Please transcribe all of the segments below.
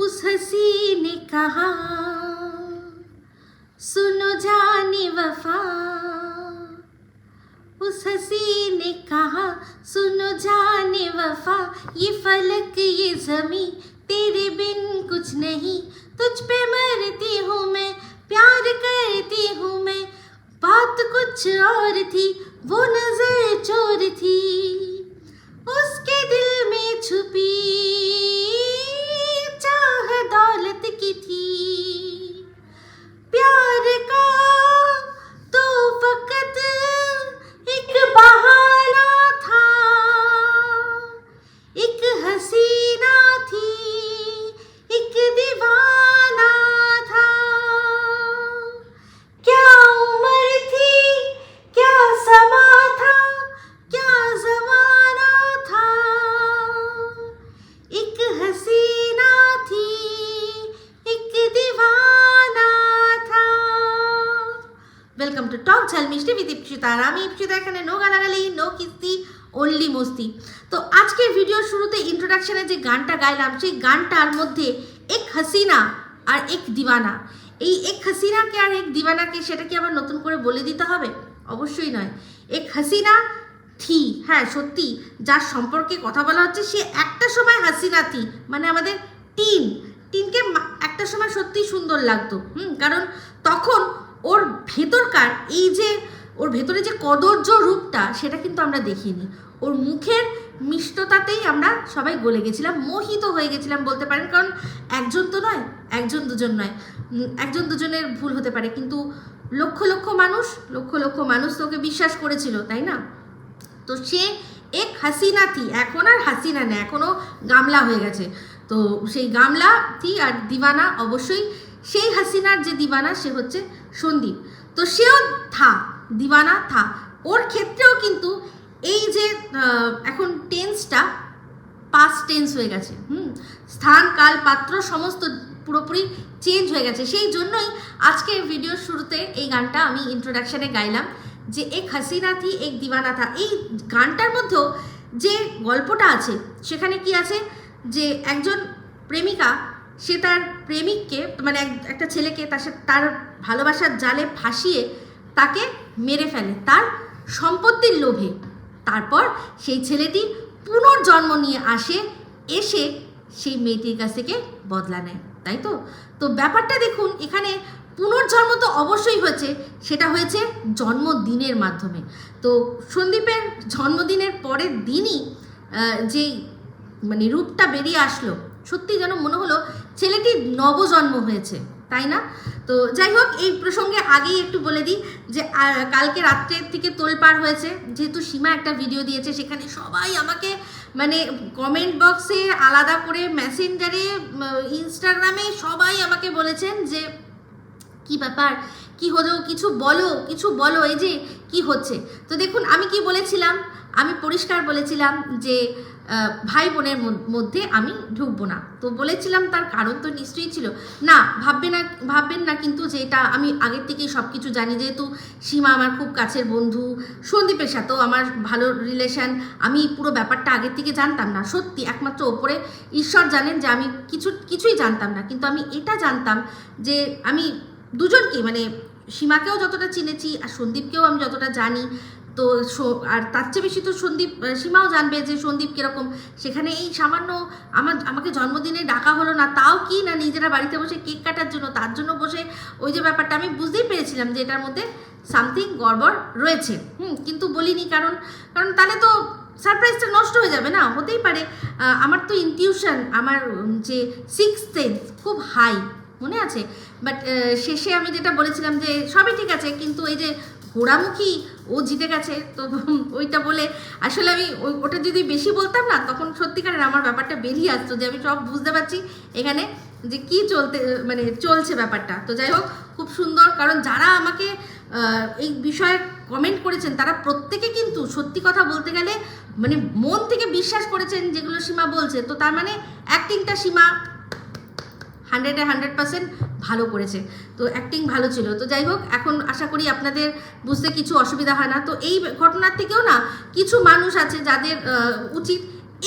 उस हसी ने कहा, सुनो जाने वफा। उस हसी ने कहा, सुनो जाने वफा। ये फलक, ये जमी, तेरे बिन कुछ नहीं। तुझ पे मरती हूँ मैं, प्यार करती हूँ मैं। बात कुछ और थी, वो नज़र चोर थी। उसके दिल में छुपी মিষ্টি ইপসিতা আর আমি ইপসিতা এখানে নো গালাগালি, নো কিস্তি অনলি মস্তি। তো আজকের ভিডিওর শুরুতে ইন্ট্রোডাকশনে যে গানটা গাইলাম, সেই গানটার মধ্যে এক হাসিনা আর এক দিওয়ানা। এই এক হাসিনাকে আর এক দিওয়ানাকে সেটা কি আবার নতুন করে বলে দিতে হবে? অবশ্যই নয়। এক হাসিনা থি হ্যাঁ সত্যি, যার সম্পর্কে কথা বলা হচ্ছে, সে একটা সময় হাসিনা থি মানে আমাদের টিন। টিনকে একটা সময় সত্যি সুন্দর লাগতো। হুম, কারণ তখন ওর ভেতরকার, এই যে ওর ভেতরে যে কদর্য রূপটা সেটা কিন্তু আমরা দেখিনি। ওর মুখের মিষ্টতাতেই আমরা সবাই গলে গেছিলাম, মোহিত হয়ে গেছিলাম বলতে পারেন, কারণ একজন তো নয়, একজন দুজন নয় একজন দুজনের ভুল হতে পারে। কিন্তু লক্ষ লক্ষ মানুষ, লক্ষ লক্ষ মানুষ তোকে বিশ্বাস করেছিল, তাই না? তো সে এক হাসিনা থি এখন আর হাসিনা না এখনও গামলা হয়ে গেছে। তো সেই গামলা থি আর দিবানা, অবশ্যই সেই হাসিনার যে দিবানা, সে হচ্ছে সন্দীপ। তো সেও থা, দিবানা থা। ওর ক্ষেত্রেও কিন্তু এই যে এখন টেন্সটা পাস টেন্স হয়ে গেছে, হুম? স্থান, কাল, পাত্র সমস্ত পুরোপুরি চেঞ্জ হয়ে গেছে। সেই জন্যই আজকে ভিডিওর শুরুতে এই গানটা আমি ইন্ট্রোডাকশানে গাইলাম যে এক হাসিনা থি, এক দিবানা থা। এই গানটার মধ্যেও যে গল্পটা আছে, সেখানে কি আছে? যে একজন প্রেমিকা সে তার প্রেমিককে মানে এক- একটা ছেলেকে তার সাথে তার ভালোবাসার জালে ফাঁসিয়ে তাকে মেরে ফেলে তার সম্পত্তির লোভে। তারপর সেই ছেলেটি পুনর্জন্ম নিয়ে আসে, এসে সেই মেয়েটির কাছ থেকে বদলা নেয়, তাই তো? তো ব্যাপারটা দেখুন, এখানে পুনর্জন্ম তো অবশ্যই হয়েছে, সেটা হয়েছে জন্মদিনের মাধ্যমে। তো সন্দীপের জন্মদিনের পরের দিনই যেই মানে রূপটা বেরিয়ে আসলো, সত্যি যেন মনে হলো ছেলেটির নবজন্ম হয়েছে, তাই না? তো যাই হোক, এই প্রসঙ্গে আগেই একটু বলে দিই যে কালকে রাত্রের থেকে তোলপাড় হয়েছে। যেহেতু সীমা একটা ভিডিও দিয়েছে, সেখানে সবাই আমাকে মানে কমেন্ট বক্সে আলাদা করে মেসেঞ্জারে ইনস্টাগ্রামে সবাই আমাকে বলেছেন যে, কি ব্যাপার? কি হলো? কিছু বলো? কিছু বলো? এই যে, কি হচ্ছে? তো দেখুন, আমি কি বলেছিলাম? আমি পরিষ্কার বলেছিলাম যে ভাই বোনের মধ্যে আমি ঢুকবো না। তো বলেছিলাম তার কারণ তো নিশ্চয়ই ছিল। না, ভাববে না, ভাববেন না কিন্তু যে এটা আমি আগের থেকেই সব কিছু জানি। যেহেতু সীমা আমার খুব কাছের বন্ধু, সন্দীপের সাথেও আমার ভালো রিলেশন আমি পুরো ব্যাপারটা আগের থেকে জানতাম না। সত্যি, একমাত্র ওপরে ঈশ্বর জানেন যে আমি কিছু, কিছুই জানতাম না। কিন্তু আমি এটা জানতাম যে আমি দুজনকে মানে সীমাকেও যতটা চিনেছি আর সন্দীপকেও আমি যতটা জানি তো আর তার চেয়ে বেশি তো সন্দীপ সীমাও জানবে যে সন্দীপ কীরকম। সেখানে এই সামান্য আমার, আমাকে জন্মদিনে ডাকা হলো না, তাও কি না নিজেরা বাড়িতে বসে কেক কাটার জন্য, তার জন্য বসে ওই যে ব্যাপারটা, আমি বুঝতেই পেরেছিলাম যে এটার মধ্যে সামথিং গড়বড় রয়েছে। হুম, কিন্তু বলিনি কারণ কারণ তাহলে তো সারপ্রাইজটা নষ্ট হয়ে যাবে না? হতেই পারে। আমার তো ইনটিউশন আমার যে সিক্স সেন্স খুব হাই মনে আছে? বাট শেষে আমি যেটা বলেছিলাম যে সবই ঠিক আছে, কিন্তু এই যে ঘোড়ামুখী ও জিতে গেছে, তো ওইটা বলে, আসলে আমি ওটা যদি বেশি বলতাম না, তখন সত্যিকারের আমার ব্যাপারটা বেরিয়ে আসতো যে আমি সব বুঝতে পারছি এখানে যে কি চলতে মানে চলছে ব্যাপারটা। তো যাই হোক, খুব সুন্দর, কারণ যারা আমাকে এই বিষয়ে কমেন্ট করেছেন, তারা প্রত্যেকে কিন্তু সত্যি কথা বলতে গেলে মানে মন থেকে বিশ্বাস করেছেন যেগুলো সীমা বলছে। তো তার মানে অ্যাক্টিংটা সীমা হান্ড্রেডে হান্ড্রেড পার্সেন্ট ভালো করেছে। তো অ্যাক্টিং ভালো ছিল। তো যাই হোক, এখন আশা করি আপনাদের বুঝতে কিছু অসুবিধা হয় না। তো এই ঘটনার থেকেও না, কিছু মানুষ আছে যাদের উচিত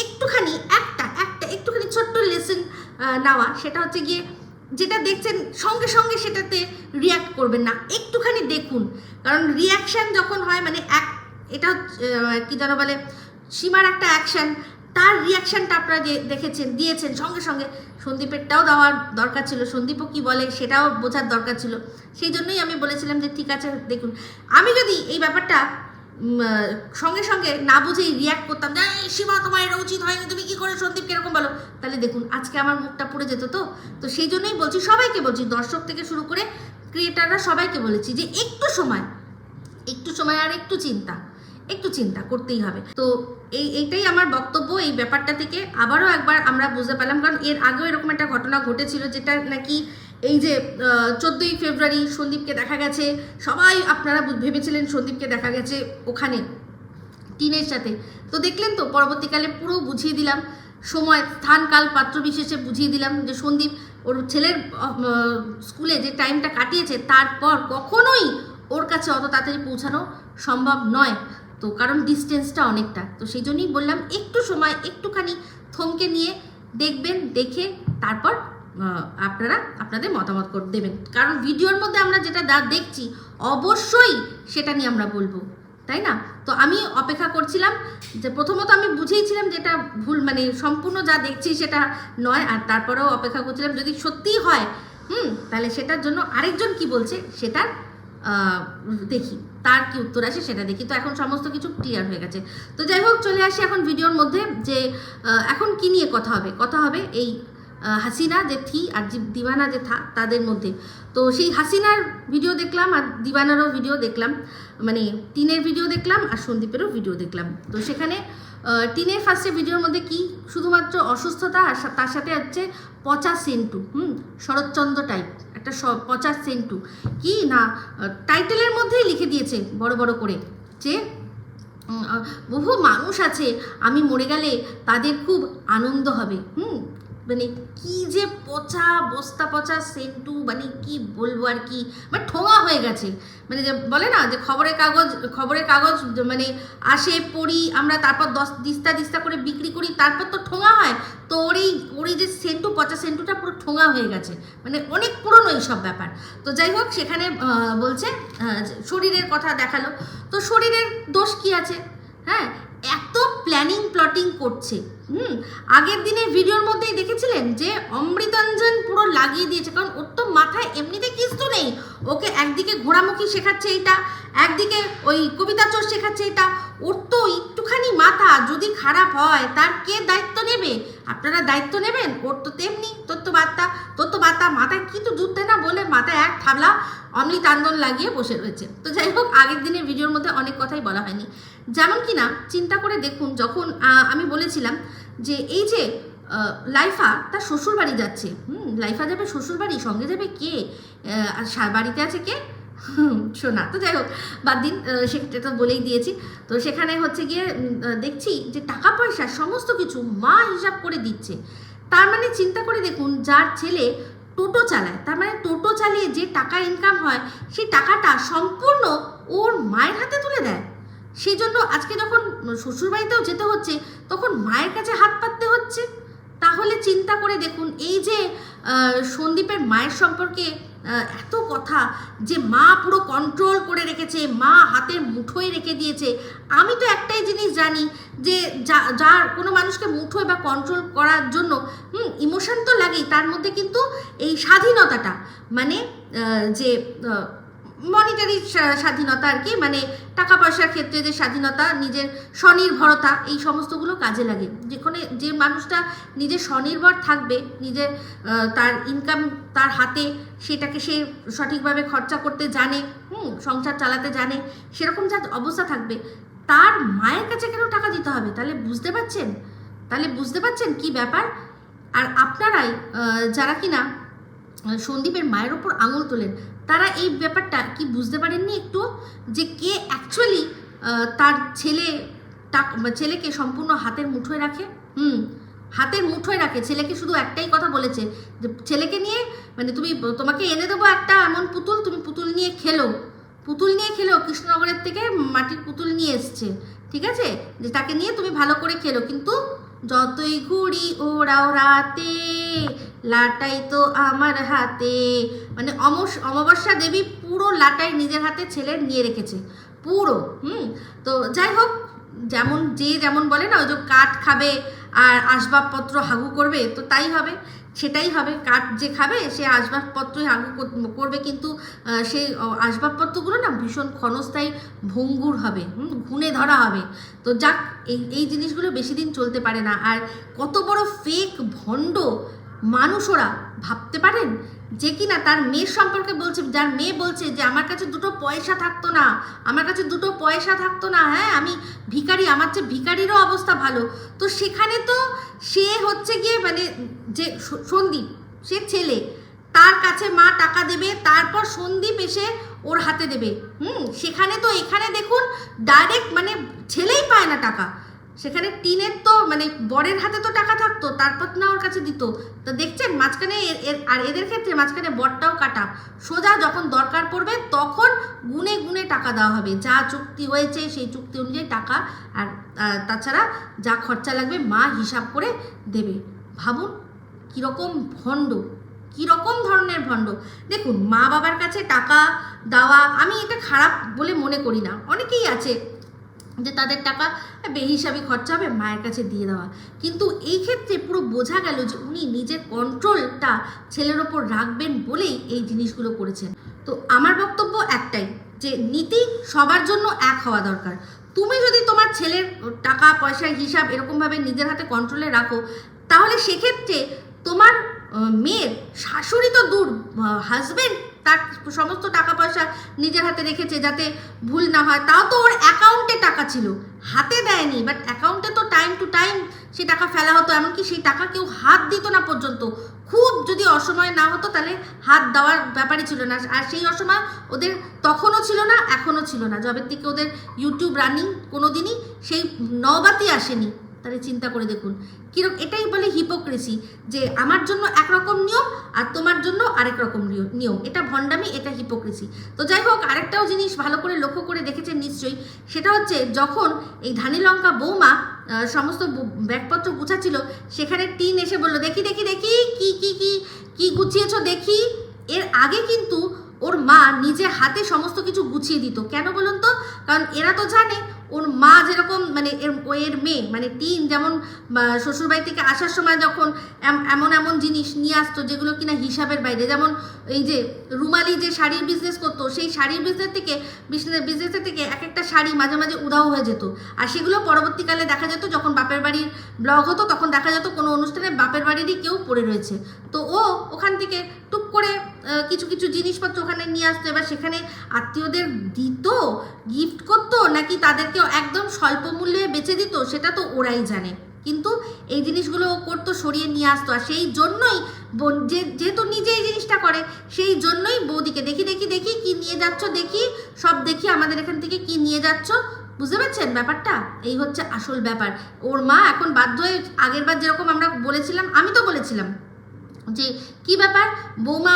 একটুখানি একটা একটা একটুখানি ছোট্ট লেসন নেওয়া। সেটা হচ্ছে গিয়ে যেটা দেখছেন, সঙ্গে সঙ্গে সেটাতে রিয়াক্ট করবেন না। একটুখানি দেখুন। কারণ রিয়াকশান যখন হয় মানে এক, এটা কি যেন বলে, সীমার একটা অ্যাকশন তার রিয়াকশানটা আপনারা দেখেছেন, দিয়েছেন সঙ্গে সঙ্গে সন্দীপেরটাও দেওয়ার দরকার ছিল সন্দীপও কি বলে সেটাও বোঝার দরকার ছিল। সেই জন্যই আমি বলেছিলাম যে ঠিক আছে দেখুন। আমি যদি এই ব্যাপারটা সঙ্গে সঙ্গে না বুঝেই রিয়াক্ট করতাম যে "এই, সীমা তোমার এটা উচিত হয়নি তুমি কী করে সন্দীপ কীরকম বলো? তাহলে দেখুন আজকে আমার মুখটা পুড়ে যেত তো। তো সেই জন্যই বলছি সবাইকে বলছি দর্শক থেকে শুরু করে ক্রিয়েটাররা সবাইকে বলেছি যে একটু সময় একটু সময় আর একটু চিন্তা। একটু চিন্তা করতেই হবে। তো এই, এইটাই আমার বক্তব্য, এই ব্যাপারটা থেকে। আবারও একবার আমরা বুঝতে পারলাম কারণ এর আগেও এরকম একটা ঘটনা ঘটেছিল, যেটা নাকি এই যে চোদ্দোই ফেব্রুয়ারি সন্দীপকে দেখা গেছে। সবাই আপনারা ভেবেছিলেন সন্দীপকে দেখা গেছে ওখানে, টিনের সাথে। তো দেখলেন তো, পরবর্তীকালে পুরো বুঝিয়ে দিলাম, সময়, স্থান, কাল, পাত্র বিশেষে বুঝিয়ে দিলাম যে সন্দীপ ওর ছেলের স্কুলে যে টাইমটা কাটিয়েছে, তারপর কখনোই ওর কাছে অত তাড়াতাড়ি পৌঁছানো সম্ভব নয়। তো কারণ ডিস্টেন্সটা অনেকটা। তো সেই জন্যই বললাম, একটু সময়, একটুখানি থমকে নিয়ে দেখবেন, দেখে তারপর আপনারা আপনাদের মতামত করে, দেবেন। কারণ ভিডিওর মধ্যে আমরা যেটা দা- দেখছি, অবশ্যই সেটা নিয়ে আমরা বলব, তাই না? তো আমি অপেক্ষা করছিলাম যে প্রথমত আমি বুঝেইছিলাম যেটা ভুল মানে সম্পূর্ণ যা দেখছি সেটা নয়, আর তারপরেও অপেক্ষা করছিলাম যদি সত্যিই হয়, হুম, তাহলে সেটার জন্য আরেকজন কি বলছে, সেটার দেখি, তার কি উত্তর আসে সেটা দেখি। তো এখন সমস্ত কিছু ক্লিয়ার হয়ে গেছে। তো যাই হোক, চলে আসি এখন ভিডিওর মধ্যে যে এখন কি নিয়ে কথা হবে? কথা হবে এই হাসিনা যে থি আর দিবানা যে থা, তাদের মধ্যে। তো সেই হাসিনার ভিডিও দেখলাম আর দিবানারও ভিডিও দেখলাম। মানে টিনের ভিডিও দেখলাম আর সন্দীপেরও ভিডিও দেখলাম। তো সেখানে টিনের ফার্স্টে ভিডিওর মধ্যে কি? শুধুমাত্র অসুস্থতা আর তার সাথে হচ্ছে পচা সেন্টু, হুম? শরৎচন্দ্র টাইপ একটা পচা সেন্টু। কি? না টাইটেলের মধ্যেই লিখে দিয়েছে বড় বড় করে যে বহু মানুষ আছে, আমি মরে গেলে তাদের খুব আনন্দ হবে, হুম? মানে কি যে পচা, বস্তা পচা, সেন্টু মানে কি বলব আর কি? মানে ঠোঙা হয়ে গেছে। মানে যে বলে না যে খবরের কাগজ খবরের কাগজ মানে আসে, পড়ি, আমরা তারপর দশ, দিস্তা দিস্তা করে বিক্রি করি, তারপর তো ঠোঙা হয়। তো ওর এই, ওর যে সেন্টু, পচা সেন্টুটা পুরো ঠোঙা হয়ে গেছে। মানে অনেক পুরনো এইসব ব্যাপার। তো যাই হোক, সেখানে বলছে শরীরের কথা দেখাল। তো শরীরের দোষ কি আছে? হ্যাঁ এত প্ল্যানিং প্লটিং করছে। হুম, আগের দিনের ভিডিওর মধ্যেই দেখেছিলেন যে অমৃতাঞ্জন পুরো লাগিয়ে দিয়েছে, কারণ ওর তো মাথায় এমনিতে কিছু নেই। ওকে একদিকে ঘোড়ামুখী শেখাচ্ছে এটা, একদিকে ওই কবিতা চোর শেখাচ্ছে এটা। ওর তো একটুখানি মাথা যদি খারাপ হয়, তার কে দায়িত্ব নেবে? আপনারা দায়িত্ব নেবেন? ওর তো তেমনি তোর তো বার্তা তোর তো বার্তা মাথায় কিন্তু জুটতে না বলে মাথায় এক থাবলা অমৃত আন্দোলন লাগিয়ে বসে রয়েছে। তো যাই হোক, আগের দিনের ভিডিওর মধ্যে অনেক কথাই বলা হয়নি। যেমন কি না, চিন্তা করে দেখুন, যখন আমি বলেছিলাম যে এই যে লাইফা তার শ্বশুর বাড়ি যাচ্ছে। হুম, লাইফা যাবে শ্বশুর বাড়ি সঙ্গে যাবে কে? আর বাড়িতে আছে কে? শোনা, তো যাই হোক, বাদ দিন সেটা তো বলেই দিয়েছি। তো সেখানে হচ্ছে গিয়ে দেখছি যে টাকা পয়সা সমস্ত কিছু মা হিসাব করে দিচ্ছে। তার মানে চিন্তা করে দেখুন, যার ছেলে টোটো চালায়, তার মানে টোটো চালিয়ে যে টাকা ইনকাম হয়, সেই টাকাটা সম্পূর্ণ ওর মায়ের হাতে তুলে দেয়। সেই জন্য আজকে যখন শ্বশুরবাড়িতেও যেতে হচ্ছে তখন মায়ের কাছে হাত পাততে হচ্ছে। তাহলে চিন্তা করে দেখুন, এই যে সন্দীপের মায়ের সম্পর্কে এত কথা যে মা পুরো কন্ট্রোল করে রেখেছে, মা হাতের মুঠোয় রেখে দিয়েছে। আমি তো একটাই জিনিস জানি যে, যা- যার কোনো মানুষকে মুঠোয় বা কন্ট্রোল করার জন্য, হুম ইমোশন তো লাগেই, তার মধ্যে কিন্তু এই স্বাধীনতাটা মানে যে মনিটারি স্বাধীনতা আর কি মানে টাকা পয়সার ক্ষেত্রে যে স্বাধীনতা, নিজের স্বনির্ভরতা, এই সমস্তগুলো কাজে লাগে। যেখানে যে মানুষটা নিজের স্বনির্ভর থাকবে, নিজের তার ইনকাম তার হাতে, সেটাকে সে সঠিকভাবে খরচা করতে জানে, হুম, সংসার চালাতে জানে, সেরকম যা অবস্থা থাকবে, তার মায়ের কাছে কেন টাকা দিতে হবে? তাহলে বুঝতে পারছেন? তাহলে বুঝতে পারছেন কি ব্যাপার? আর আপনারাই যারা কিনা সন্দীপের মায়ের ওপর আঙুল তোলেন। তারা এই ব্যাপারটা কি বুঝতে পারেননি একটু? যে কে অ্যাকচুয়ালি তার ছেলে ছেলেকে সম্পূর্ণ হাতের মুঠোয় রাখে? হুম, হাতের মুঠোয় রাখে। ছেলেকে শুধু একটাই কথা বলেছে যে, ছেলেকে নিয়ে মানে তুমি, তোমাকে এনে দেবো একটা এমন পুতুল, তুমি পুতুল নিয়ে খেলো। পুতুল নিয়ে খেলো, কৃষ্ণনগরের থেকে মাটির পুতুল নিয়ে এসছে। ঠিক আছে? যে তাকে নিয়ে তুমি ভালো করে খেলো। কিন্তু যতই ঘুড়ি ওড়াও রাতে, লাটাই তো আমার হাতে। মানে অমস, অমাবস্যা দেবী পুরো লাটাই নিজের হাতে ছেলে নিয়ে রেখেছে। পুরো, হুম? তো যাই হোক, যেমন, যে যেমন বলে না, ওই যে কাঠ খাবে আর আসবাবপত্র হাগু করবে, তো তাই হবে। সেটাই হবে কাঠ যে খাবে সে আসবাবপত্রই আগু করবে কিন্তু সেই আসবাবপত্রগুলো না ভীষণ ক্ষণস্থায়ী ভঙ্গুর হবে ঘুণে ধরা হবে। তো যাক, এই এই জিনিসগুলো বেশি দিন চলতে পারে না। আর কত বড় ফেক ভণ্ড মানুষ ওরা, ভাবতে পারেন? যে কিনা তার মেয়ের সম্পর্কে বলছে, যার মেয়ে বলছে যে, আমার কাছে দুটো পয়সা থাকতো না, আমার কাছে দুটো পয়সা থাকতো না হ্যাঁ আমি ভিখারি, আমার চেয়ে ভিখারিরও অবস্থা ভালো। তো সেখানে তো সে হচ্ছে গিয়ে মানে যে সন্দীপ, সে ছেলে, তার কাছে মা টাকা দেবে, তারপর সন্দীপ এসে ওর হাতে দেবে। হুম, সেখানে তো এখানে দেখুন ডাইরেক্ট মানে ছেলেই পায় না টাকা। সেখানে টিনের তো মানে বরের হাতে তো টাকা থাকতো, তারপর না ওর কাছে দিত। তো দেখছেন, মাঝখানে আর এদের ক্ষেত্রে মাঝখানে বরটাও কাটা। সোজা যখন দরকার পড়বে, তখন গুনে গুনে টাকা দেওয়া হবে। যা চুক্তি হয়েছে, সেই চুক্তি অনুযায়ী টাকা আর তাছাড়া যা খরচা লাগবে, মা হিসাব করে দেবে। ভাবুন, কীরকম ভণ্ড, কীরকম ধরনের ভণ্ড। দেখুন, মা বাবার কাছে টাকা দেওয়া, আমি এটা খারাপ বলে মনে করি না। অনেকেই আছে যে তাদের টাকা বেহিসাবি খরচা হবে মায়ের কাছে দিয়ে দেওয়া। কিন্তু এই ক্ষেত্রে পুরো বোঝা গেল যে উনি নিজের কন্ট্রোলটা ছেলের ওপর রাখবেন বলেই এই জিনিসগুলো করেছেন। তো আমার বক্তব্য একটাই, যে নীতি সবার জন্য এক হওয়া দরকার। তুমি যদি তোমার ছেলের টাকা, পয়সার হিসাব এরকমভাবে নিজের হাতে কন্ট্রোলে রাখো, তাহলে সেক্ষেত্রে তোমার মেয়ের শাশুড়ি তো দূর হাজবেন্ড তার সমস্ত টাকা পয়সা নিজের হাতে রেখেছে যাতে ভুল না হয়। তাও তো ওর অ্যাকাউন্টে টাকা ছিল। হাতে দেয়নি বাট অ্যাকাউন্টে তো টাইম টু টাইম সে টাকা ফেলা হতো, এমনকি সেই টাকা কেউ হাত দিত না পর্যন্ত। খুব যদি অসময় না হতো, তাহলে হাত দেওয়ার ব্যাপারই ছিল না। আর সেই অসময় ওদের তখনও ছিল না, এখনও ছিল না। যবের থেকে ওদের ইউটিউব রানিং কোনো দিনই সেই নবাতি আসেনি। তাহলে চিন্তা করে দেখুন। কীরকম এটাই বলে হিপোক্রেসি যে আমার জন্য একরকম নিয়ম আর তোমার জন্য আরেক রকম নিয়- নিয়ম। এটা ভণ্ডামি, এটা হিপোক্রেসি তো যাই হোক, আরেকটাও জিনিস ভালো করে লক্ষ্য করে দেখেছেন নিশ্চয়ই, সেটা হচ্ছে যখন এই ধানি লঙ্কা বৌমা সমস্ত ব্যাগপত্র গুছাচ্ছিল, সেখানে টিন এসে বলল, দেখি দেখি দেখি, কি কি কি কি গুছিয়েছ দেখি? এর আগে কিন্তু ওর মা নিজে হাতে সমস্ত কিছু গুছিয়ে দিত। কেন বলুন তো? কারণ এরা তো জানে ওর মা যেরকম মানে এর মেয়ে মানে টিন যেমন শ্বশুরবাড়ি থেকে আসার সময় যখন এমন এমন জিনিস নিয়ে আসতো যেগুলো কিনা হিসাবের বাইরে, যেমন এই যে রুমালি যে শাড়ির বিজনেস করতো, সেই শাড়ির বিজনেস থেকে বিজনেসের থেকে এক একটা শাড়ি মাঝে মাঝে উধাও হয়ে যেত। আর সেগুলো পরবর্তীকালে দেখা যেত যখন বাপের বাড়ির ব্লগ হতো, তখন দেখা যেত কোনো অনুষ্ঠানে বাপের বাড়িরই কেউ পড়ে রয়েছে। তো ও ওখান থেকে টুক করে কিছু কিছু জিনিসপত্র ওখানে নিয়ে আসতো। এবার সেখানে আত্মীয়দের দিত গিফট করতো, নাকি তাদেরকেও একদম স্বল্প মূল্যে বেচে দিত, সেটা তো ওরাই জানে। কিন্তু এই জিনিসগুলো ও করতো, সরিয়ে নিয়ে আসতো। আর সেই জন্যই যেহেতু নিজে এই জিনিসটা করে, সেই জন্যই বৌদিকে দেখি দেখি দেখি, কি নিয়ে যাচ্ছ দেখি, সব দেখি আমাদের এখান থেকে কি নিয়ে যাচ্ছ। বুঝতে পারছেন ব্যাপারটা? এই হচ্ছে আসল ব্যাপার। ওর মা এখন বাধ্য হয়ে আগের বার যেরকম আমরা বলেছিলাম, আমি তো বলেছিলাম। যে, কি ব্যাপার? বৌমা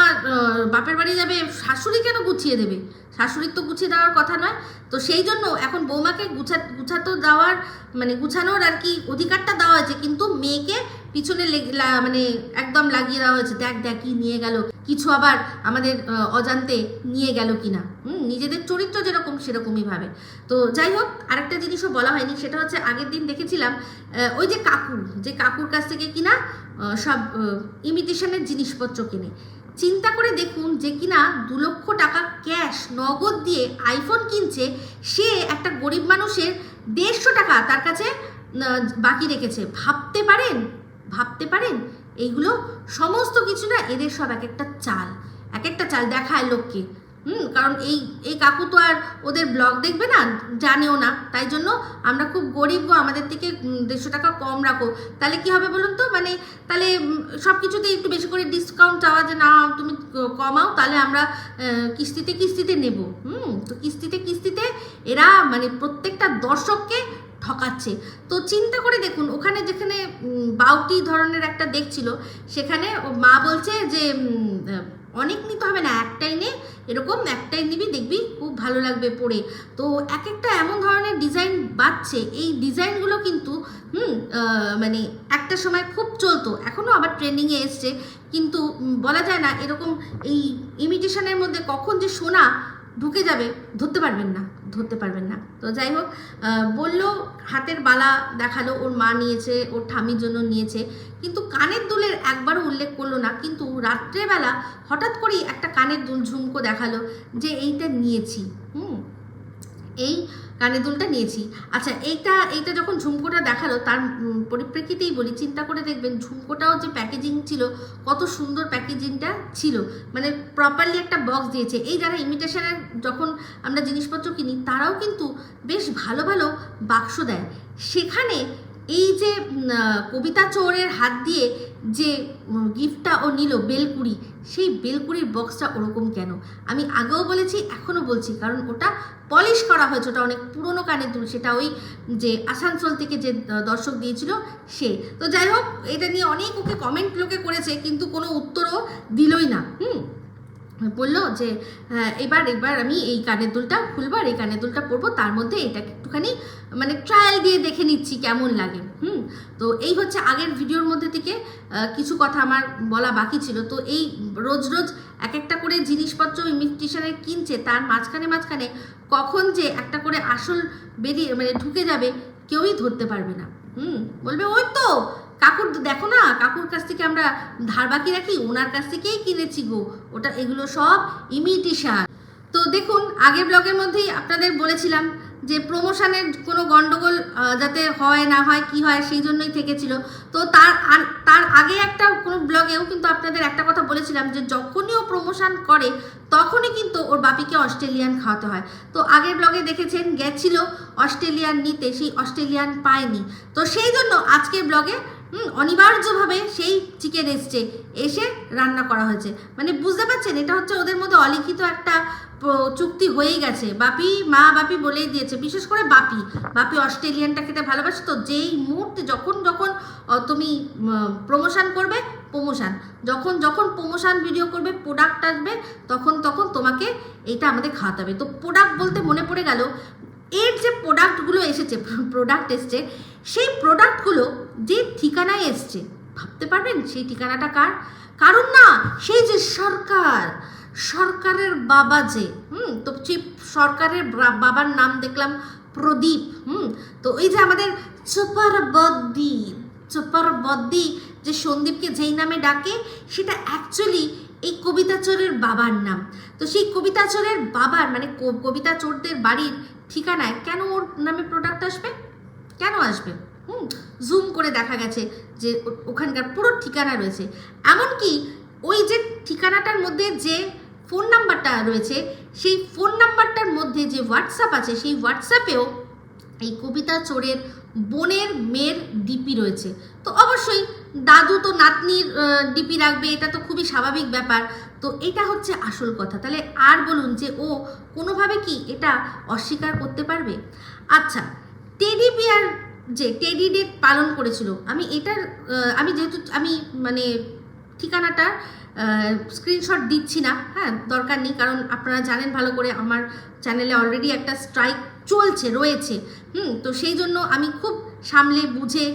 বাপের বাড়ি যাবে, শাশুড়ি কেন গুছিয়ে দেবে? শাশুড়ির তো গুছিয়ে দেওয়ার কথা নয়। তো সেই জন্য এখন বৌমাকে গুছা, গুছাতো দেওয়ার মানে গুছানোর আর কি অধিকারটা দেওয়া হয়েছে। কিন্তু মেয়েকে পিছনে মানে একদম লাগিয়ে দেওয়া হয়েছে। দেখ দেখ কি নিয়ে গেল। কিছু আবার আমাদের অজান্তে নিয়ে গেল কিনা। হুম, নিজেদের চরিত্র যেরকম, সেরকমই ভাবে। তো যাই হোক, আরেকটা জিনিসও বলা হয়নি, সেটা হচ্ছে আগের দিন দেখেছিলাম ওই যে কাকু, যে কাকুর কাছ থেকে কিনা সব ইমিটেশনের জিনিসপত্র কিনে। চিন্তা করে দেখুন যে কিনা দু লক্ষ টাকা ক্যাশ নগদ দিয়ে আইফোন কিনছে, সে একটা গরিব মানুষের দেড়শো টাকা তার কাছে বাকি রেখেছে। ভাবতে পারেন? ভাবতে পারেন? এইগুলো সমস্ত কিছু না এদের সব এক একটা চাল। এক একটা চাল দেখায় লোককে। হুম, কারণ এই এই কাকু তো আর ওদের ব্লগ দেখবে না, জানেও না। তাই জন্য আমরা খুব গরিব গো, আমাদের থেকে দেড়শো টাকা কম রাখো। তাহলে কি হবে বলুন তো? মানে তাহলে সব কিছুতেই একটু বেশি করে ডিসকাউন্ট চাওয়া যে, না, তুমি কমাও, তাহলে আমরা কিস্তিতে কিস্তিতে নেব। হুম, তো কিস্তিতে কিস্তিতে এরা মানে প্রত্যেকটা দর্শককে ঠকাচ্ছে। তো চিন্তা করে দেখুন, ওখানে যেখানে বাউটি ধরনের একটা দেখছিল সেখানে মা বলছে যে অনেক নিতে হবে না, একটাই নে, এরকম একটাই নিবি, দেখবি খুব ভালো লাগবে পরে তো এক একটা এমন ধরনের ডিজাইন বাড়ছে এই ডিজাইনগুলো কিন্তু, হুম মানে একটা সময় খুব চলতো এখনও আবার ট্রেন্ডিংয়ে এসছে। কিন্তু বলা যায় না, এরকম এই ইমিটেশনের মধ্যে কখন যে সোনা ঢুকে যাবে, ধরতে পারবেন না, ধরতে পারবেন না। তো যাই হোক বলল, হাতের বালা দেখাল, ওর মা নিয়েছে, ওর ঠামির জন্য নিয়েছে। কিন্তু কানের দুলের একবারও উল্লেখ করল না, কিন্তু রাত্রেবেলা হঠাৎ করেই একটা কানের দুল ঝুমকো দেখাল যে এইটা নিয়েছি, হুম? এই কানের দুলটা নিয়েছি। আচ্ছা এইটা এইটা যখন ঝুমকোটা দেখাল, তার পরিপ্রেক্ষিতেই বলি, চিন্তা করে দেখবেন, ঝুমকোটাও যে প্যাকেজিং ছিল, কত সুন্দর প্যাকেজিংটা ছিল। মানে প্রপারলি একটা বক্স দিয়েছে। এই যারা ইমিটেশনের যখন আমরা জিনিসপত্র কিনি, তারাও কিন্তু বেশ ভালো ভালো বাক্স দেয়। সেখানে এই যে কবিতা চোরের হাত দিয়ে যে গিফটটা ও নিল বেলকুড়ি, সেই বেলকুড়ির বক্সটা ওরকম কেন? আমি আগেও বলেছি, এখনও বলছি, কারণ ওটা পলিশ করা হয়েছে, ওটা অনেক পুরনো কানের দুল, সেটা ওই যে আসানসোল থেকে যে দর্শক দিয়েছিল সে। তো যাই হোক, এটা নিয়ে অনেক ওকে কমেন্ট লোকে করেছে, কিন্তু কোনো উত্তরও দিলই না, হুম? বলল যে হ্যাঁ, এবার এবার আমি এই কানের দুলটা খুলবো আর এই কানের দুলটা পরবো। তার মধ্যে এটা একটুখানি মানে ট্রায়াল দিয়ে দেখে নিচ্ছি কেমন লাগে। হুম তো এই হচ্ছে আগের ভিডিওর মধ্যে থেকে কিছু কথা আমার বলা বাকি ছিল। তো এই রোজ রোজ এক একটা করে জিনিসপত্র ইমিটেশনের কিনছে তার মাঝখানে মাঝখানে কখন যে একটা করে আসল বেরিয়ে মানে ঢুকে যাবে কেউই ধরতে পারবে না। হুম বলবে ওই তো কাকুর দেখো না, কাকুর কাছ থেকে আমরা ধার বাকি রাখি ওনার কাছ থেকেই কিনেছি গো। ওটা, এগুলো সব ইমিটেশন তো দেখুন, আগের ব্লগের মধ্যেই আপনাদের বলেছিলাম যে প্রমোশনের কোনো গন্ডগোল যাতে হয়, না হয়, কি হয়, সেই জন্যই থেকেছিল। তো তার তার আগে একটা কোনো ব্লগেও কিন্তু আপনাদের একটা কথা বলেছিলাম যে যখনই ও প্রমোশন করে, তখনই কিন্তু ওর বাপিকে অস্ট্রেলিয়ান খাওয়াতে হয়। তো আগের ব্লগে দেখেছেন, গেছিল অস্ট্রেলিয়ান নিতে, সেই অস্ট্রেলিয়ান পায়নি। তো সেই জন্য আজকের ব্লগে অনিবার্যভাবে সেই চিকেন এসছে, এসে রান্না করা হয়েছে। মানে বুঝতে পারছেন, এটা হচ্ছে ওদের মধ্যে অলিখিত একটা চুক্তি হয়েই গেছে। বাপি, মা বাপি বলেই দিয়েছে, বিশেষ করে বাপি। বাপি অস্ট্রেলিয়ানটা খেতে ভালোবাসে, তো যেই মুহূর্তে যখন যখন তুমি প্রমোশন করবে প্রমোশন যখন যখন প্রমোশন ভিডিও করবে প্রোডাক্ট আসবে, তখন তখন তোমাকে এটা আমাদের খাওয়াতে হবে। তো প্রোডাক্ট বলতে মনে পড়ে গেল, এর যে প্রোডাক্টগুলো এসেছে প্রোডাক্ট এসছে সেই প্রোডাক্টগুলো যে ঠিকানায় এসছে, ভাবতে পারবেন সেই ঠিকানাটা কার? কারণ না, সেই যে সরকার, সরকারের বাবা যে, হুম, তো সেই সরকারের বাবার নাম দেখলাম প্রদীপ, হুম, তো ওই যে আমাদের চোপার বদ্দি চোপার বদ্দি যে সন্দীপকে যেই নামে ডাকে, সেটা অ্যাকচুয়ালি এই কবিতা চোরের বাবার নাম। তো সেই কবিতা চোরের বাবার মানে ক- কবিতা চোরদের বাড়ির ঠিকানায় কেন ওর নামে প্রোডাক্ট আসবে? কেন আসবে? হুম জুম করে দেখা গেছে যে ওখানকার পুরো ঠিকানা রয়েছে। এমনকি ওই যে ঠিকানাটার মধ্যে যে ফোন নাম্বারটা রয়েছে, সেই ফোন নাম্বারটার মধ্যে যে হোয়াটসঅ্যাপ আছে, সেই হোয়াটসঅ্যাপেও এই কবিতা চোরের বোনের মেয়ের ডিপি রয়েছে। তো অবশ্যই দাদু তো নাতনির ডিপি রাখবে, এটা তো খুবই স্বাভাবিক ব্যাপার। তো এটা হচ্ছে আসল কথা। তাহলে আর বলুন যে ও কোনোভাবে কি এটা অস্বীকার করতে পারবে? আচ্ছা টেডি বিয়ার যে টেডি ডে পালন করেছিল। আমি এটার আমি যেহেতু, আমি মানে ঠিকানাটা স্ক্রিনশট দিচ্ছি না হ্যাঁ দরকার নেই, কারণ আপনারা জানেন ভালো করে আমার চ্যানেলে অলরেডি একটা স্ট্রাইক চলছে, রয়েছে। হুম, তো সেই জন্য আমি খুব সামলে বুঝে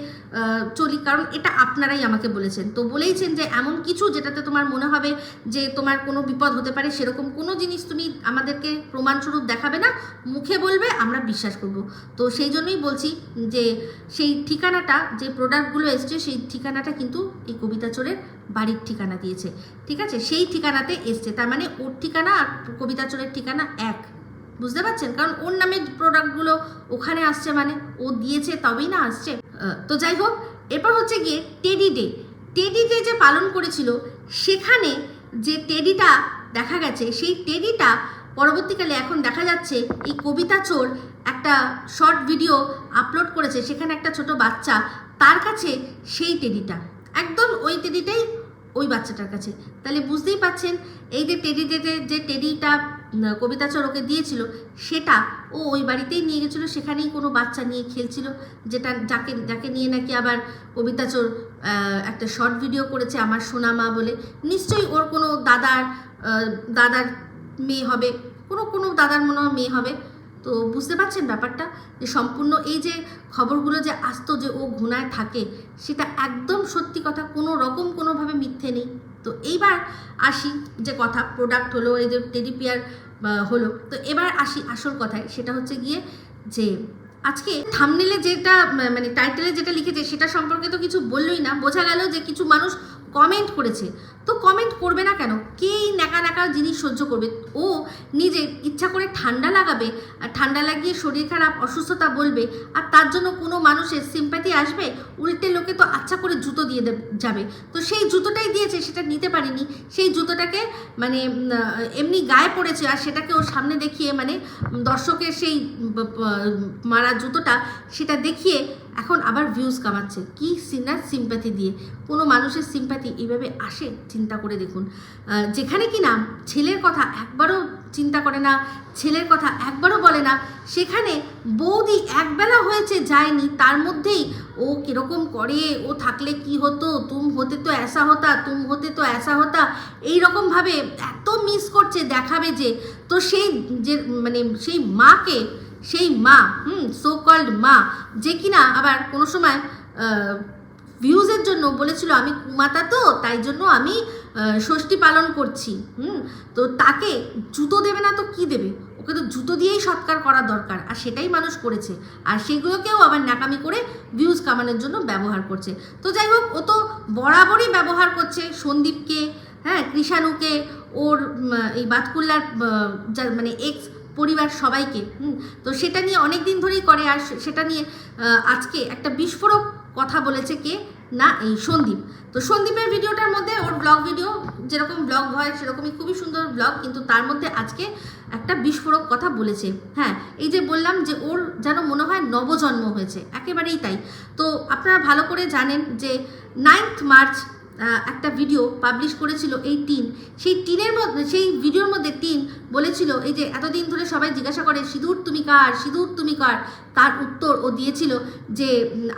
চলি, কারণ এটা আপনারাই আমাকে বলেছেন। তো বলেইছেন যে এমন কিছু যেটাতে তোমার মনে হবে যে তোমার কোনো বিপদ হতে পারে, সেরকম কোনো জিনিস তুমি আমাদেরকে প্রমাণস্বরূপ দেখাবে না, মুখে বলবে, আমরা বিশ্বাস করব। তো সেই জন্যই বলছি যে সেই ঠিকানাটা, যে প্রোডাক্টগুলো এসছে, সেই ঠিকানাটা কিন্তু এই কবিতা চোরের বাড়ির ঠিকানা দিয়েছে। ঠিক আছে? সেই ঠিকানাতে এসছে। তার মানে ওর ঠিকানা আর কবিতা চোরের ঠিকানা এক। বুঝতে পারছেন? কারণ ওর নামে প্রোডাক্টগুলো ওখানে আসছে মানে ও দিয়েছে, তবেই না আসছে। তো যাই হোক, এরপর হচ্ছে গিয়ে টেডি ডে টেডি ডে যে পালন করেছিল, সেখানে যে টেডিটা দেখা গেছে, সেই টেডিটা পরবর্তীকালে এখন দেখা যাচ্ছে, এই কবিতা চোর একটা শর্ট ভিডিও আপলোড করেছে, সেখানে একটা ছোট বাচ্চা, তার কাছে সেই টেডিটা একদম ওই টেডিটাই ওই বাচ্চাটার কাছে। তাহলে বুঝতেই পাচ্ছেন এই যে টেডি যে টেডিটা কবিতা চোর ওকে দিয়েছিল, সেটা ও ওই বাড়িতেই নিয়ে গেছিল, সেখানেই কোনো বাচ্চা নিয়ে খেলছিল, যেটা যাকে যাকে নিয়ে নাকি আবার কবিতা চোর একটা শর্ট ভিডিও করেছে, আমার সোনা মা বলে। নিশ্চয়ই ওর কোনো দাদার দাদার মেয়ে হবে, কোনো কোনো দাদার মনে হয় মেয়ে হবে। তো বুঝতে পারছেন ব্যাপারটা? যে সম্পূর্ণ এই যে খবরগুলো যে আসতো যে ও ঘুণায় থাকে, সেটা একদম সত্যি কথা, কোনো রকম কোনোভাবে মিথ্যে নেই। তো এইবার আসি, যে কথা প্রোডাক্ট হলো, এই যে টেডিপিয়ার হলো। তো এবার আসি আসল কথায়, সেটা হচ্ছে গিয়ে যে আজকে থামনেলে যেটা মানে টাইটেলে যেটা লিখেছে সেটা সম্পর্কে তো কিছু বললই না। বোঝা গেল যে কিছু মানুষ কমেন্ট করেছে। তো কমেন্ট করবে না কেন? কে এই ন্যাকা ন্যাকা জিনিস সহ্য করবে? ও নিজে ইচ্ছা করে ঠান্ডা লাগাবে, আর ঠান্ডা লাগিয়ে শরীর খারাপ, অসুস্থতা বলবে, আর তার জন্য কোনো মানুষের সিম্প্যাথি আসবে? উল্টে লোকে তো আচ্ছা করে জুতো দিয়ে যাবে। তো সেই জুতোটাই দিয়েছে, সেটা নিতে পারেনি। সেই জুতোটাকে মানে এমনি গায়ে পড়েছে, আর সেটাকে ওর সামনে দেখিয়ে মানে দর্শকের সেই মারা জুতোটা, সেটা দেখিয়ে এখন আবার ভিউজ কামাচ্ছে। কি সিনার সিম্প্যাথি দিয়ে? কোনো মানুষের সিম্প্যাথি এইভাবে আসে? চিন্তা করে দেখুন। যেখানে কি না ছেলের কথা একবারও চিন্তা করে না, ছেলের কথা একবারও বলে না, সেখানে বৌদি একবেলা হয়েছে যায়নি, তার মধ্যেই ও কীরকম করে, ও থাকলে কি হতো? তুম হতে তো অ্যাসা হতা, তুম হতে তো অ্যাসা হতা। এই রকমভাবে এত মিস করছে, দেখাবে যে, তো সেই যে মানে সেই মাকে সেই মা, হুম সো কল্ড মা, যে কিনা আবার কোনো সময় ভিউজের জন্য বলেছিল, আমি কুমাতা তো, তাই জন্য আমি ষষ্ঠী পালন করছি। হুম, তো তাকে জুতো দেবে না তো কি দেবে? ওকে তো জুতো দিয়েই সৎকার করা দরকার, আর সেটাই মানুষ করেছে। আর সেগুলোকেও আবার নাকামি করে ভিউজ কামানোর জন্য ব্যবহার করছে। তো যাই হোক, ও তো বরাবরই ব্যবহার করছে সন্দীপকে হ্যাঁ কৃষাণুকে, ওর এই বাতকুল্লার মানে এক্স পরিবার সবাইকে, হুম? তো সেটা নিয়ে অনেক দিন ধরেই করে আর সেটা নিয়ে আজকে একটা বিস্ফোরক কথা বলেছে কে? না, এই সন্দীপ। তো সন্দীপের ভিডিওটার মধ্যে ওর ব্লগ ভিডিও যেরকম ব্লগ হয় সেরকমই খুবই সুন্দর ব্লগ কিন্তু তার মধ্যে আজকে একটা বিস্ফোরক কথা বলেছে। হ্যাঁ এই যে বললাম যে ওর যেন মনে হয় নবজন্ম হয়েছে, একেবারেই তাই। তো আপনারা ভালো করে জানেন যে নাইন্থ মার্চ একটা ভিডিও পাবলিশ করেছিল এই টিন। সেই টিনের মধ্যে, সেই ভিডিওর মধ্যে টিন বলেছিল, এই যে এতদিন ধরে সবাই জিজ্ঞাসা করে, সিঁদুর তুমি কার? সিঁদুর তুমি কার? তার উত্তর ও দিয়েছিল যে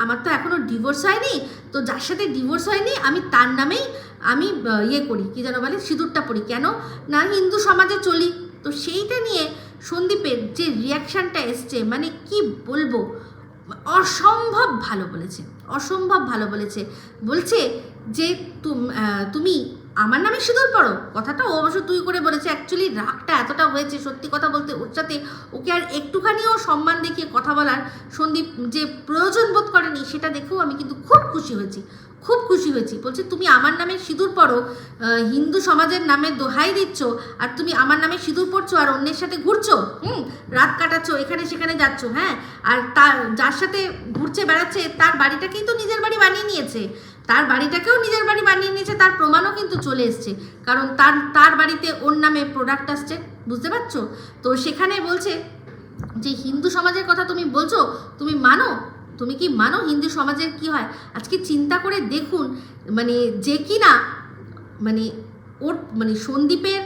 আমার তো এখনও ডিভোর্স হয়নি। তো যার সাথে ডিভোর্স হয়নি, আমি তার নামেই আমি ইয়ে করি। কি যেন বলে? সিঁদুরটা পড়ি কেন? না হিন্দু সমাজে চলি। তো সেইটা নিয়ে সন্দীপের যে রিয়াকশানটা এসছে মানে কি বলব? অসম্ভব ভালো বলেছে। অসম্ভব ভালো বলেছে। বলছে যে তুম- আমার নামে সিঁদুর পড়ো? কথাটা ও অবশ্য তুই করে বলেছে। অ্যাকচুয়ালি রাগটা এতটা হয়েছে সত্যি কথা বলতে ওর সাথে ওকে আর একটুখানিও সম্মান দেখিয়ে কথা বলার সন্দীপ যে প্রয়োজন বোধ করেনি, সেটা দেখেও আমি কিন্তু খুব খুশি হয়েছি। খুব খুশি হয়েছি। বলছে, তুমি আমার নামে সিঁদুর পড়ো হিন্দু সমাজের নামে দোহাই দিচ্ছ, আর তুমি আমার নামে সিঁদুর পড়ছো আর অন্যের সাথে ঘুরছো, হুম, রাত কাটাচ্ছ, এখানে সেখানে যাচ্ছ হ্যাঁ আর তার, যার সাথে ঘুরছে, বেড়াচ্ছে, তার বাড়িটাকেই তো নিজের বাড়ি বানিয়ে নিয়েছে। তার বাড়িটাকেও নিজের বাড়ি বানিয়ে নিয়েছে, তার প্রমাণও কিন্তু চলে এসছে। কারণ তার তার বাড়িতে ওর নামে প্রোডাক্ট আসছে, বুঝতে পারছ? তো সেখানে বলছে যে, হিন্দু সমাজের কথা তুমি বলছো, তুমি মানো তুমি কি মানো হিন্দু সমাজের কি হয়? আজকে চিন্তা করে দেখুন মানে যে কি না মানে ওর মানে সন্দীপের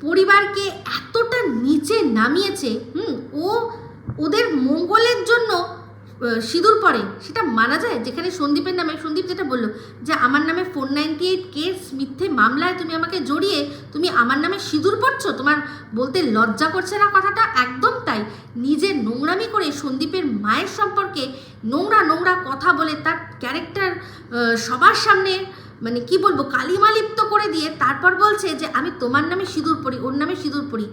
পরিবারকে এতটা নিচে নামিয়েছে, হুম, ও ওদের মঙ্গলের জন্য সিঁদুর পরে, সেটা মানা যায়? যেখানে সন্দীপের নামে, সন্দীপ যেটা বলল যে, আমার নামে ফোর নাইনটি এইট কেস মিথ্যে মামলায় তুমি আমাকে জড়িয়ে, তুমি আমার নামে সিঁদুর পড়ছো? তোমার বলতে লজ্জা করছে না কথাটা? একদম তাই। নিজে নোংরামি করে সন্দীপের মায়ের সম্পর্কে নোংরা নোংরা কথা বলে তার ক্যারেক্টার সবার সামনে মানে কি বলব, কালিমালিপ্ত করে দিয়ে তারপর বলছে যে, আমি তোমার নামে সিঁদুর পড়ি, ওর নামে সিঁদুর পড়ি।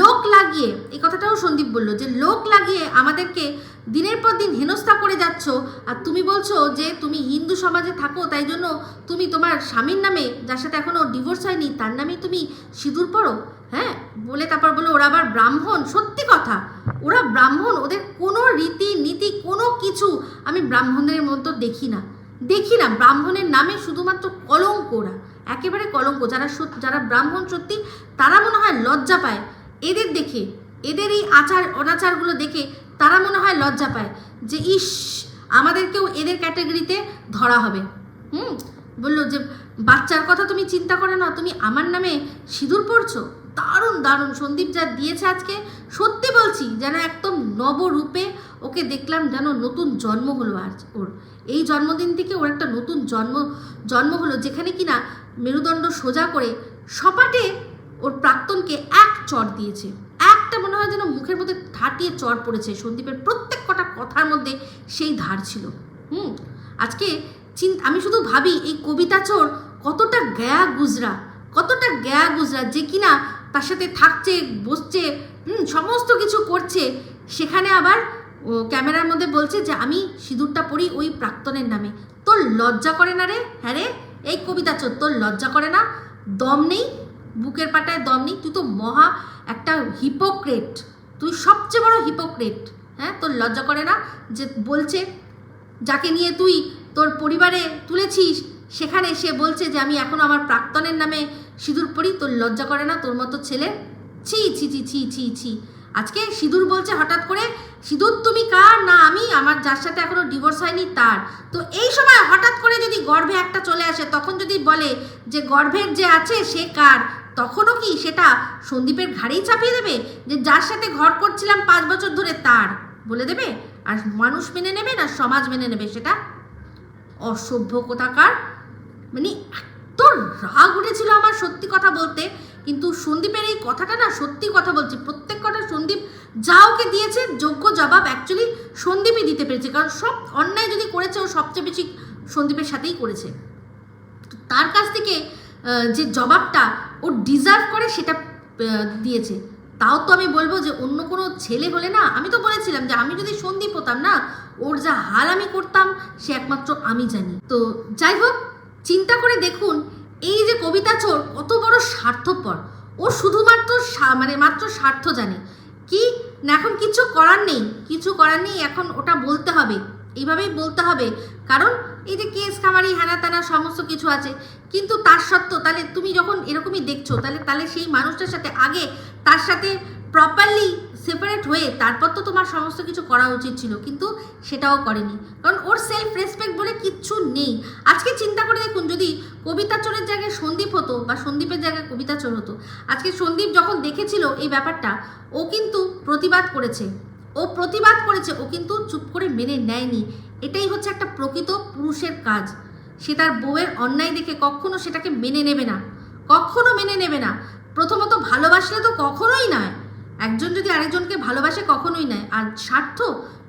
লোক লাগিয়ে, এই কথাটাও সন্দীপ বলল যে, লোক লাগিয়ে আমাদেরকে দিনের পর দিন হেনস্থা করে যাচ্ছ আর তুমি বলছো যে তুমি হিন্দু সমাজে থাকো, তাই জন্য তুমি তোমার স্বামীর নামে, যার সাথে এখনও ডিভোর্স হয়নি, তার নামেই তুমি সিঁদুর পড়ো। হ্যাঁ? বলে তারপর বলো ওরা আবার ব্রাহ্মণ? সত্যি কথা, ওরা ব্রাহ্মণ, ওদের কোনো রীতি নীতি কোনো কিছু আমি ব্রাহ্মণদের মতো দেখি না। দেখি না, ব্রাহ্মণের নামে শুধুমাত্র কলঙ্ক ওরা। একেবারে কলঙ্ক, যারা যারা ব্রাহ্মণ সত্যি, তারা মনে হয় লজ্জা পায়। এদের দেখে, এদের এই আচার অনাচারগুলো দেখে তারা মনে হয় লজ্জা পায় যে, ইস, আমাদেরকেও এদের ক্যাটাগরিতে ধরা হবে। হুম? বলল যে, বাচ্চার কথা তুমি চিন্তা করো না, তুমি আমার নামে সিঁদুর পড়ছো দারুণ দারুণ। সন্দীপ যা দিয়েছে আজকে, সত্যি বলছি, যেন একদম নবরূপে ওকে দেখলাম যেন নতুন জন্ম হলো আজ ওর। এই জন্মদিন থেকে ওর একটা নতুন জন্ম জন্ম হলো, যেখানে কিনা মেরুদণ্ড সোজা করে সপাটে ওর প্রাক্তনকে এক চট দিয়েছে। একটা মনে হয় যেন মুখের মধ্যে ঠাটিয়ে চর পড়েছে। সন্দীপের প্রত্যেক কটা কথার মধ্যে সেই ধার ছিল। হুম, আজকে চিন, আমি শুধু ভাবি এই কবিতা চোর কতটা গ্যা গুজরা, কতটা গ্যা গুজরা যে কিনা তার সাথে থাকছে, বসছে, হুম, সমস্ত কিছু করছে। সেখানে আবার ও ক্যামেরার মধ্যে বলছে যে, আমি সিঁদুরটা পড়ি ওই প্রাক্তনের নামে। তোর লজ্জা করে না রে? হ্যাঁ রে? এই কবিতা চোর, তোর লজ্জা করে না? দম নেই? বুকের পাটায় দম নেই, তুই তো মহা একটা হিপোক্রেট তুই সবচেয়ে বড় হিপোক্রেট হ্যাঁ? তোর লজ্জা করে না যে বলছে, যাকে নিয়ে তুই তোর পরিবারে তুলেছিস, সেখানে সে বলছে যে, আমি এখন আমার প্রাক্তনের নামে সিঁদুর পড়ি তোর লজ্জা করে না? তোর মতো ছেলে? ছি ছি ছি ছি ছি ছি। আজকে সিঁদুর বলছে হঠাৎ করে, সিঁদুর তুমি কার? না, আমি, আমার যার সাথে এখনও ডিভোর্স হয়নি, তার। তো এই সময় হঠাৎ করে যদি গর্ভে একটা চলে আসে, তখন যদি বলে যে, গর্ভের যে আছে, সে কার? তখনও কি সেটা সন্দীপের ঘাড়েই চাপিয়ে দেবে যে যার সাথে ঘর করছিলাম পাঁচ বছর ধরে তার? বলে দেবে? আর মানুষ মেনে নেবে না সমাজ মেনে নেবে সেটা? অসভ্য কোথাকার? মানে এত রাগ উঠেছিল আমার সত্যি কথা বলতে। কিন্তু সন্দীপের এই কথাটা না সত্যি কথা বলছি। প্রত্যেক কটা সন্দীপ যা ওকে দিয়েছে, যোগ্য জবাব অ্যাকচুয়ালি সন্দীপই দিতে পেরেছে। কারণ সব অন্যায় যদি করেছে, ও সবচেয়ে বেশি সন্দীপের সাথেই করেছে। তার কাছ থেকে যে জবাবটা ও ডিজার্ভ করে সেটা দিয়েছে। তাও তো আমি বলব যে অন্য কোনো ছেলে হলে না, আমি তো বলেছিলাম যে আমি যদি সন্দীপ হতাম না, ওর যা হাল আমি করতাম, সে একমাত্র আমি জানি। তো যাই হোক, চিন্তা করে দেখুন, এই যে কবিতা চোর কত বড় স্বার্থপর। ও শুধুমাত্র মানে মাত্র স্বার্থ জানে। কি? না, এখন কিছু করার নেই, কিছু করার নেই, এখন ওটা বলতে হবে। এইভাবেই বলতে হবে। কারণ এই যে কেস কামারি হ্যানা ত্যানা সমস্ত কিছু আছে কিন্তু তার সত্ত্বেও, তাহলে তুমি যখন এরকমই দেখছ, তাহলে তাহলে সেই মানুষটার সাথে আগে তার সাথে প্রপারলি সেপারেট হয়ে তারপর তো তোমার সমস্ত কিছু করা উচিত ছিল, কিন্তু সেটাও করেনি। কারণ ওর সেলফ রেসপেক্ট বলে কিচ্ছু নেই। আজকে চিন্তা করে দেখুন, যদি কবিতা চোরের জায়গায় সন্দীপ হতো বা সন্দীপের জায়গায় কবিতা চোর হতো, আজকে সন্দীপ যখন দেখেছিল এই ব্যাপারটা, ও কিন্তু প্রতিবাদ করেছে। ও প্রতিবাদ করেছে, ও কিন্তু চুপ করে মেনে নেয়নি। এটাই হচ্ছে একটা প্রকৃত পুরুষের কাজ। সে তার বউয়ের অন্যায় দেখে কখনো সেটাকে মেনে নেবে না। কখনো মেনে নেবে না। প্রথমত ভালোবাসলে তো কখনোই নয়। একজন যদি আরেকজনকে ভালোবাসে কখনোই নয়। আর স্বার্থ,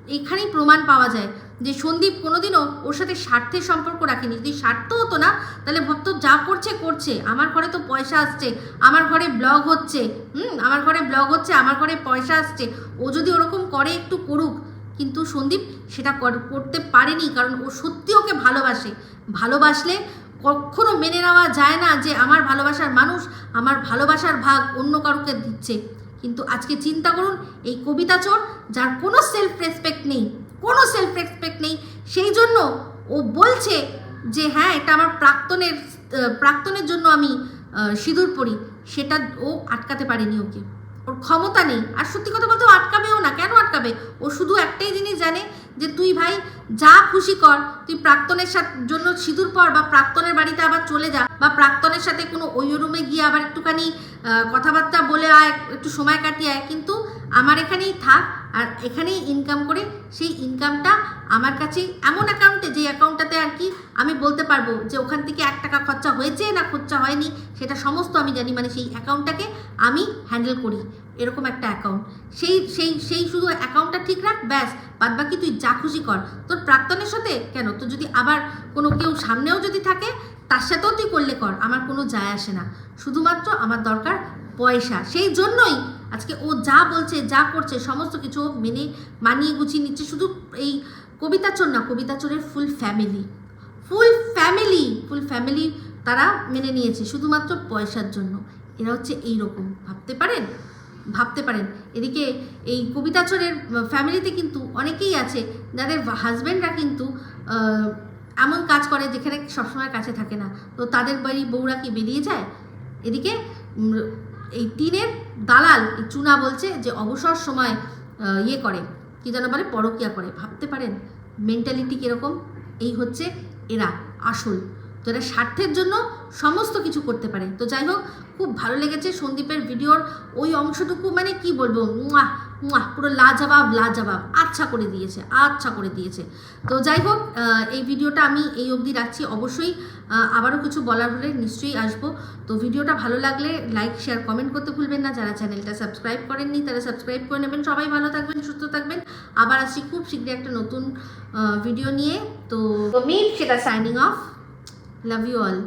এখানেই প্রমাণ পাওয়া যায় যে সন্দীপ কোনোদিনও ওর সাথে স্বার্থের সম্পর্ক রাখেনি। যদি স্বার্থ হতো না, তাহলে ভক্ত যা করছে করছে। আমার ঘরে তো পয়সা আসছে, আমার ঘরে ব্লগ হচ্ছে। হুম, আমার ঘরে ব্লগ হচ্ছে, আমার ঘরে পয়সা আসছে। ও যদি ওরকম করে একটু করুক কিন্তু সন্দীপ সেটা কর- করতে পারেনি কারণ ও সত্যি ওকে ভালোবাসে। ভালোবাসলে কখনো মেনে নেওয়া যায় না যে আমার ভালোবাসার মানুষ আমার ভালোবাসার ভাগ অন্য কারুকে দিচ্ছে। কিন্তু আজকে চিন্তা করুন, এই কবিতা চোর, যার কোনো সেলফ রেসপেক্ট নেই, কোনো সেলফ রেসপেক্ট নেই, সেই জন্য ও বলছে যে হ্যাঁ এটা আমার প্রাক্তনের প্রাক্তনের জন্য আমি সিঁদুর পরি। সেটা ও আটকাতে পারেনি ওকে। ওর ক্ষমতা নেই। আর সত্যি কথা বলতে ও আটকাবেও না। কেন আটকাবে? ও শুধু একটাই জিনিস জানে যে, তুই ভাই যা খুশি কর, তুই প্রাক্তনের সাথে, জন্য সিঁদুর পর বা প্রাক্তনের বাড়িতে আবার চলে যা, বা প্রাক্তনের সাথে কোনো ওই রুমে গিয়ে আবার একটুখানি কথাবার্তা বলে আয়, একটু সময় কাটিয়ে আয়। কিন্তু আমার এখানেই থাক, আর এখানেই ইনকাম করে, সেই ইনকামটা আমার কাছে এমন অ্যাকাউন্টে যে অ্যাকাউন্টটাতে আর কি আমি বলতে পারব যে ওখান থেকে এক টাকা খরচা হয়েছে না খরচা হয়নি, সেটা সমস্ত আমি জানি। মানে সেই অ্যাকাউন্টটাকে আমি হ্যান্ডেল করি। এরকম একটা অ্যাকাউন্ট সেই সেই সেই শুধু অ্যাকাউন্টটা ঠিক রাখ, ব্যাস বাদ বাকি তুই যা খুশি কর। তোর প্রাক্তনের সাথে কেন? তোর যদি আবার কোনো কেউ সামনেও যদি থাকে, তার সাথেও তুই করলে কর, আমার কোনো যায় আসে না। শুধুমাত্র আমার দরকার পয়সা। সেই জন্যই আজকে ও যা বলছে, যা করছে, সমস্ত কিছু মেনে মানিয়ে গুছিয়ে নিচ্ছে। শুধু এই কবিতা চোর না, কবিতা চোরের full family full family full family তারা মেনে নিয়েছে, শুধুমাত্র পয়সার জন্য। এরা হচ্ছে এই রকম ভাবতে পারেন? ভাবতে পারেন। এদিকে এই কবিতা চোরের ফ্যামিলিতে কিন্তু অনেকেই আছে, যাদের হাজব্যান্ডরা কিন্তু এমন কাজ করে যেখানে সবসময় কাছে থাকে না। তো তাদের বাড়ি বউরা কি বেরিয়ে যায়? এদিকে এই টিনের দালাল চুনা বলছে যে অবসর সময় ইয়ে করে, কি যেন বলে, পরকিয়া করে। ভাবতে পারেন মেন্টালিটি কীরকম? এই হচ্ছে এরা, আসল। এরা স্বার্থের জন্য সমস্ত কিছু করতে পারে। তো যাই হোক খুব ভালো লেগেছে সন্দীপের ভিডিওর ওই অংশটুকু মানে কি বলব মুয়া! মুয়া, পুরো লাজবাব লাজবাব আচ্ছা করে দিয়েছে আচ্ছা করে দিয়েছে। তো যাই হোক এই ভিডিওটা আমি এই অবধি রাখছি। অবশ্যই আবারও কিছু বলার হলে নিশ্চয়ই আসব। তো ভিডিওটা ভালো লাগলে লাইক শেয়ার কমেন্ট করতে ভুলবেন না। যারা চ্যানেলটা সাবস্ক্রাইব করেননি তারা সাবস্ক্রাইব করে নেবেন। সবাই ভালো থাকবেন সুস্থ থাকবেন। আবার আসছি খুব শীঘ্রই একটা নতুন ভিডিও নিয়ে। তো মিট সেটা signing off Love you all.